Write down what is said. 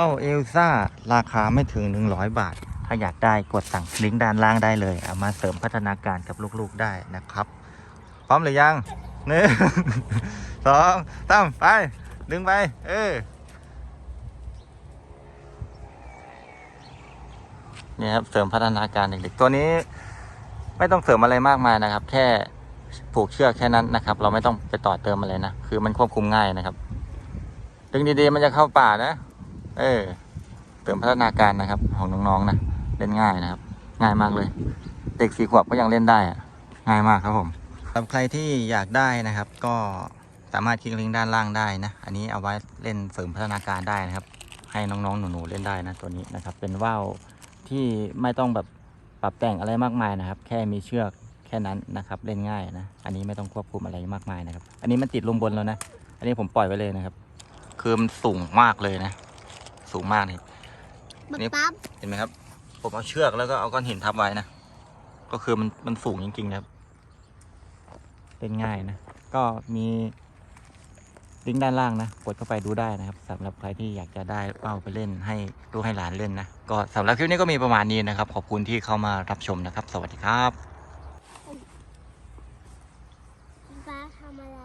เอ้าเอลซ่าราคาไม่ถึง 100 บาท ถ้าอยากได้กดสั่งลิงก์ด้านล่างได้เลย เอามาเสริมพัฒนาการกับลูกๆได้นะครับ พร้อมหรือยังหนึ่งสองสามไป ดึงไป เออเนี่ยครับ เสริมพัฒนาการเด็กๆตัวนี้ ไม่ต้องเสริมอะไรมากมายนะครับ แค่ผูกเชือกแค่นั้นนะครับ เราไม่ต้องไปต่อเติมอะไรนะ คือมันควบคุมง่ายนะครับ ดึงดีๆมันจะเข้าป่านะ เออเสริมพัฒนาการนะครับ ของน้องๆนะเล่นง่ายนะครับ ง่ายมากเลย เด็กสี่ขวบก็ยังเล่นได้อะง่ายมากครับผมสำหรับใครที่อยากได้นะครับ ก็สามารถคลิกลิงก์ด้านล่างได้นะ อันนี้เอาไว้เล่นเสริมพัฒนาการได้นะครับ ให้น้องๆหนูๆเล่นได้นะตัวนี้นะครับ เป็นว่าวที่ไม่ต้องแบบปรับแต่งอะไรมากมายนะครับ แค่มีเชือกแค่นั้นนะครับ เล่นง่ายนะ อันนี้ไม่ต้องควบคุมอะไรมากมายนะครับ อันนี้มันติดลมบนแล้วนะ อันนี้ผมปล่อยไว้เลยนะครับ คือมันสูงมากเลยนะ สูงมากนี่นี่ยเห็นไหมครับ ผมเอาเชือกแล้วก็เอาก้อนหินทับไว้นะ ก็คือมันมันสูงจริงๆครับ เป็นง่ายนะ ก็มีลิงก์ด้านล่างนะ กดเข้าไปดูได้นะครับ สำหรับใครที่อยากจะได้เป้าไปเล่นให้ลูกให้หลานเล่นนะ ก็สำหรับคลิปนี้ก็มีประมาณนี้นะครับ ขอบคุณที่เข้ามารับชมนะครับ สวัสดีครับ ฟ้าทำอะไร